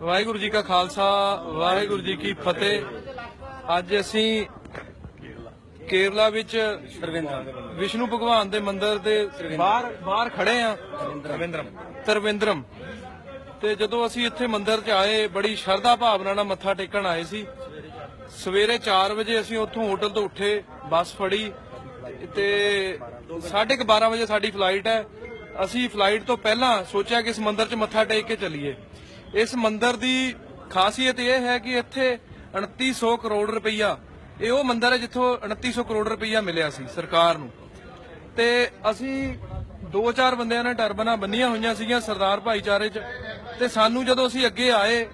ਵਾਹਿਗੁਰੂ ਜੀ ਕਾ ਖਾਲਸਾ, ਵਾਹਿਗੁਰੂ ਜੀ ਕੀ ਫਤਿਹ। ਅੱਜ ਅਸੀਂ ਕੇਰਲਾ ਵਿੱਚ ਵਿਸ਼ਨੂੰ ਭਗਵਾਨ ਦੇ ਮੰਦਿਰ ਦੇ ਬਾਹਰ ਬਾਹਰ ਖੜੇ ਆ। ਤਰਵਿੰਦਰਮ। ਤਰਵਿੰਦਰਮ ਤੇ ਜਦੋਂ ਅਸੀਂ ਇੱਥੇ ਮੰਦਿਰ 'ਚ ਆਏ, ਬੜੀ ਸ਼ਰਧਾ ਭਾਵਨਾ ਨਾਲ ਮੱਥਾ ਟੇਕਣ ਆਏ ਸੀ। ਸਵੇਰੇ 4 ਵਜੇ ਅਸੀਂ ਉੱਥੋਂ ਹੋਟਲ ਤੋਂ ਉੱਠੇ, ਬੱਸ ਫੜੀ। ਤੇ 12:30 ਵਜੇ ਸਾਡੀ ਫਲਾਈਟ ਹੈ। ਅਸੀਂ ਫਲਾਈਟ ਤੋਂ ਪਹਿਲਾਂ ਸੋਚਿਆ ਕਿ ਇਸ ਮੰਦਿਰ 'ਚ ਮੱਥਾ ਟੇਕ ਕੇ ਚੱਲੀਏ। ਇਸ ਮੰਦਿਰ ਦੀ ਖਾਸੀਅਤ ਇਹ ਹੈ ਕਿ ਇੱਥੇ 2900 ਕਰੋੜ ਰੁਪਈਆ, ਇਹ ਉਹ ਮੰਦਿਰ ਹੈ ਜਿੱਥੋਂ 2900 ਕਰੋੜ ਰੁਪਈਆ ਮਿਲਿਆ ਸੀ ਸਰਕਾਰ ਨੂੰ। ਤੇ ਅਸੀਂ ਦੋ ਚਾਰ ਬੰਦਿਆਂ ਨੇ ਟਰਬਨਾਂ ਬੰਨੀਆਂ ਹੋਈਆਂ ਸੀਗੀਆਂ ਸਰਦਾਰ ਭਾਈਚਾਰੇ 'ਚ ਤੇ ਸਾਨੂੰ ਜਦੋਂ ਅਸੀਂ ਅੱਗੇ ਆਏ,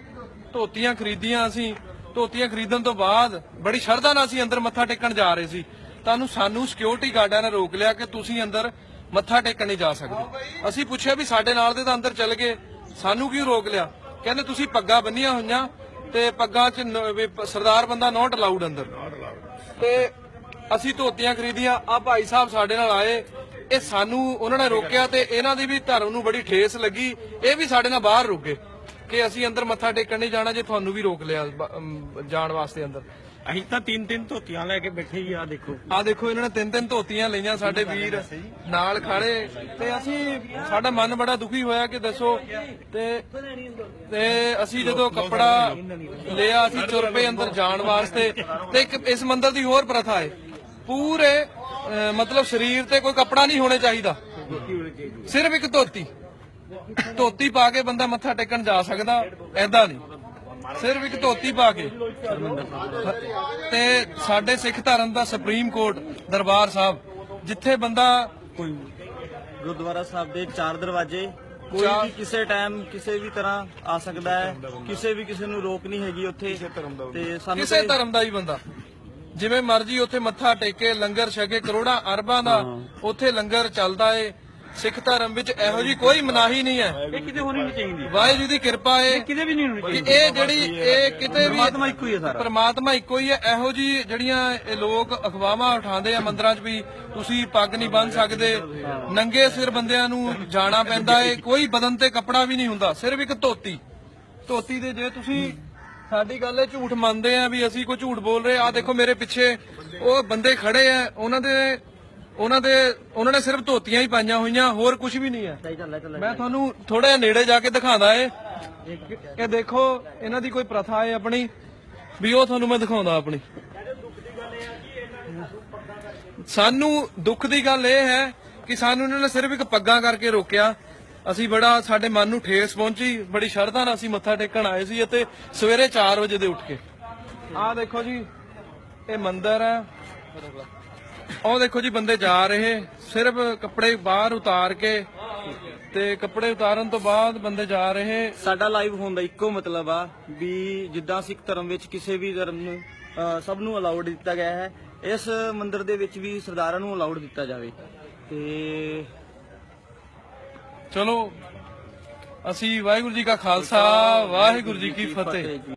ਧੋਤੀਆਂ ਖਰੀਦੀਆਂ ਅਸੀਂ, ਧੋਤੀਆਂ ਖਰੀਦਣ ਤੋਂ ਬਾਅਦ ਬੜੀ ਸ਼ਰਧਾ ਨਾਲ ਅਸੀਂ ਅੰਦਰ ਮੱਥਾ ਟੇਕਣ ਜਾ ਰਹੇ ਸੀ। ਤੁਹਾਨੂੰ ਸਾਨੂੰ ਸਿਕਿਉਰਿਟੀ ਗਾਰਡਾਂ ਨੇ ਰੋਕ ਲਿਆ ਕਿ ਤੁਸੀਂ ਅੰਦਰ ਮੱਥਾ ਟੇਕਣ ਨਹੀਂ ਜਾ ਸਕਦੇ। ਅਸੀਂ ਪੁੱਛਿਆ ਵੀ ਸਾਡੇ ਨਾਲ ਦੇ ਤਾਂ ਅੰਦਰ ਚੱਲ ਗਏ। ਸਾਨੂੰ ਕਿਉਂ ਰੋਕ ਲਿਆ? ਕਹਿੰਦੇ ਤੁਸੀਂ ਪੱਗਾਂ ਬੰਨੀਆਂ ਹੋਈਆਂ ਤੇ ਪੱਗਾਂ 'ਚ ਸਰਦਾਰ ਬੰਦਾ ਨਾਟ ਅਲਾਉਡ ਅੰਦਰ। ਤੇ ਅਸੀਂ ਧੋਤੀਆਂ ਖਰੀਦੀਆਂ। ਆ ਭਾਈ ਸਾਹਿਬ ਸਾਡੇ ਨਾਲ ਆਏ। ਇਹ ਸਾਨੂੰ ਉਹਨਾਂ ਨੇ ਰੋਕਿਆ ਤੇ ਇਹਨਾਂ ਦੀ ਵੀ ਧਰਮ ਨੂੰ ਬੜੀ ਠੇਸ ਲੱਗੀ। ਇਹ ਵੀ ਸਾਡੇ ਨਾਲ ਬਾਹਰ ਰੁਕੇ ਕਿ ਅਸੀਂ ਅੰਦਰ ਮੱਥਾ ਟੇਕਣ ਨਹੀਂ ਜਾਣਾ ਜੇ ਤੁਹਾਨੂੰ ਵੀ ਰੋਕ ਲਿਆ ਜਾਣ ਵਾਸਤੇ ਅੰਦਰ। ਅਸੀਂ ਤਾਂ ਤਿੰਨ ਤਿੰਨ ਧੋਤੀਆਂ ਲੈ ਕੇ ਬੈਠੇ ਹੀ ਆ ਦੇਖੋ। ਆ ਦੇਖੋ ਇਹਨਾਂ ਨੇ ਤਿੰਨ ਤਿੰਨ ਧੋਤੀਆਂ ਲਈਆਂ ਸਾਡੇ ਵੀਰ ਨਾਲ ਖੜੇ। ਤੇ ਅਸੀਂ ਸਾਡਾ ਮਨ ਬੜਾ ਦੁਖੀ ਹੋਇਆ ਕਿ ਦੱਸੋ ਤੇ ਤੇ ਅਸੀਂ ਜਦੋਂ ਕੱਪੜਾ ਲਿਆ ਅਸੀਂ ਤੁਰ ਪਏ ਅੰਦਰ ਜਾਣ ਵਾਸਤੇ। ਤੇ ਇੱਕ ਇਸ ਮੰਦਿਰ ਦੀ ਹੋਰ ਪ੍ਰਥਾ ਹੈ। ਪੂਰੇ ਮਤਲਬ ਸਰੀਰ ਤੇ ਕੋਈ ਕੱਪੜਾ ਨਹੀਂ ਹੋਣਾ ਚਾਹੀਦਾ। ਸਿਰਫ ਇੱਕ ਧੋਤੀ। ਧੋਤੀ ਪਾ ਕੇ ਬੰਦਾ ਮੱਥਾ ਟੇਕਣ ਜਾ ਸਕਦਾ ਐਦਾਂ ਨਹੀਂ। ਸਿਰਫ ਇੱਕ ਧੋਤੀ ਪਾ ਕੇ। ਤੇ ਸਾਡੇ ਸਿੱਖ ਧਰਮ ਦਾ ਸੁਪਰੀਮ ਕੋਰਟ ਦਰਬਾਰ ਸਾਹਿਬ ਜਿੱਥੇ ਬੰਦਾ ਕੋਈ ਗੁਰਦੁਆਰਾ ਸਾਹਿਬ ਦੇ ਚਾਰ ਦਰਵਾਜ਼ੇ ਕੋਈ ਵੀ ਕਿਸੇ ਟਾਈਮ ਕਿਸੇ ਵੀ ਤਰ੍ਹਾਂ ਆ ਸਕਦਾ ਹੈ ਕਿਸੇ ਵੀ ਕਿਸੇ ਨੂੰ ਰੋਕ ਨਹੀਂ ਹੈਗੀ ਉੱਥੇ। ਤੇ ਸਾਨੂੰ ਕਿਸੇ ਧਰਮ ਦਾ ਹੀ ਬੰਦਾ। ਜਿਵੇਂ ਮਰਜ਼ੀ ਉੱਥੇ ਮੱਥਾ ਟੇਕੇ ਲੰਗਰ ਛਕੇ ਕਰੋੜਾਂ ਅਰਬਾਂ ਦਾ ਉੱਥੇ ਲੰਗਰ ਚੱਲਦਾ ਏ। ਸਿੱਖ ਧਰਮ ਵਿੱਚ ਇਹੋ ਜੀ ਕੋਈ ਮਨਾਹੀ ਨਹੀਂ ਹੈ। ਇਹ ਕਿਤੇ ਹੋਣੀ ਨਹੀਂ ਚਾਹੀਦੀ। ਵਾਹਿਗੁਰੂ ਦੀ ਕਿਰਪਾ ਏ। ਕਿਤੇ ਵੀ ਨਹੀਂ ਹੋਣੀ ਚਾਹੀਦੀ। ਇਹ ਜਿਹੜੀ ਇਹ ਕਿਤੇ ਵੀ ਪਰਮਾਤਮਾ ਇੱਕੋ ਹੀ ਹੈ ਸਾਰਾ। ਪਰਮਾਤਮਾ ਇੱਕੋ ਹੀ ਹੈ ਇਹੋ ਜੀ ਜਿਹੜੀਆਂ ਇਹ ਲੋਕ ਅਖਵਾਵਾਂ ਉਠਾਉਂਦੇ ਆ ਮੰਦਰਾਂ 'ਚ ਵੀ ਤੁਸੀਂ ਪੱਗ ਨਹੀਂ ਬੰਨ ਸਕਦੇ। ਨੰਗੇ ਸਿਰ ਬੰਦਿਆਂ ਨੂੰ ਜਾਣਾ ਪੈਂਦਾ ਏ। ਕੋਈ ਬਦਨ ਤੇ ਕੱਪੜਾ ਵੀ ਨਹੀਂ ਹੁੰਦਾ। ਸਿਰਫ ਇੱਕ ਧੋਤੀ। ਧੋਤੀ ਦੇ ਜੇ ਤੁਸੀਂ ਸਾਡੀ ਗੱਲ ਇਹ ਝੂਠ ਮੰਨਦੇ ਆ ਵੀ ਅਸੀਂ ਕੋਈ ਝੂਠ ਬੋਲ ਰਹੇ ਆ। ਦੇਖੋ ਮੇਰੇ ਪਿੱਛੇ ਉਹ ਬੰਦੇ ਖੜੇ ਆ। ਉਹਨਾਂ ਦੇ ਉਹਨਾਂ ਦੇ, ਉਹਨਾਂ ਨੇ ਸਿਰਫ ਧੋਤੀਆਂ ਹੀ ਪਾਈਆਂ ਹੋਈਆਂ, ਹੋਰ ਕੁਝ ਵੀ ਨਹੀਂ ਹੈ। ਮੈਂ ਤੁਹਾਨੂੰ ਥੋੜਾ ਜਿਹਾ ਨੇੜੇ ਜਾ ਕੇ ਦਿਖਾਉਂਦਾ ਏ ਇਹ ਦੇਖੋ, ਇਹਨਾਂ ਦੀ ਕੋਈ ਪ੍ਰਥਾ ਹੈ ਆਪਣੀ, ਵੀ ਉਹ ਤੁਹਾਨੂੰ ਮੈਂ ਦਿਖਾਉਂਦਾ ਆਪਣੀ। ਸਾਨੂੰ ਦੁੱਖ ਦੀ ਗੱਲ ਇਹ ਹੈ ਕਿ ਸਾਨੂੰ ਇਹਨਾਂ ਨੇ ਸਿਰਫ ਇੱਕ ਪੱਗਾਂ ਕਰਕੇ ਰੋਕਿਆ। ਅਸੀਂ ਬੜਾ, ਸਾਡੇ ਮਨ ਨੂੰ ਠੇਸ ਪਹੁੰਚੀ, ਬੜੀ ਸ਼ਰਧਾ ਨਾਲ ਅਸੀਂ ਮੱਥਾ ਟੇਕਣ ਆਏ ਸੀ ਅਤੇ ਸਵੇਰੇ 4 ਵਜੇ ਦੇ ਉੱਠ ਕੇ। ਆਹ ਦੇਖੋ ਜੀ, ਇਹ ਮੰਦਿਰ ਹੈ। ਉਹ ਦੇਖੋ ਜੀ ਬੰਦੇ ਜਾ ਰਹੇ ਸਿਰਫ ਕੱਪੜੇ ਬਾਹਰ ਉਤਾਰ ਕੇ ਤੇ ਕੱਪੜੇ ਉਤਾਰਨ ਤੋਂ ਬਾਅਦ ਬੰਦੇ ਜਾ ਰਹੇ। ਸਾਡਾ ਲਾਈਵ ਹੋਣ ਦਾ ਇੱਕੋ ਮਤਲਬ ਆ ਵੀ ਜਿੱਦਾਂ ਸਿੱਖ ਧਰਮ ਵਿੱਚ ਕਿਸੇ ਵੀ ਧਰਮ ਨੂੰ ਸਭ ਨੂੰ ਅਲਾਉਡ ਦਿੱਤਾ ਗਿਆ ਹੈ ਇਸ ਮੰਦਿਰ ਦੇ ਵਿੱਚ ਵੀ ਸਰਦਾਰਾਂ ਨੂੰ ਅਲਾਉਡ ਦਿੱਤਾ ਜਾਵੇ। ਤੇ ਚਲੋ ਅਸੀਂ ਵਾਹਿਗੁਰੂ ਜੀ ਕਾ ਖਾਲਸਾ ਵਾਹਿਗੁਰੂ ਜੀ ਕੀ ਫਤਿਹ।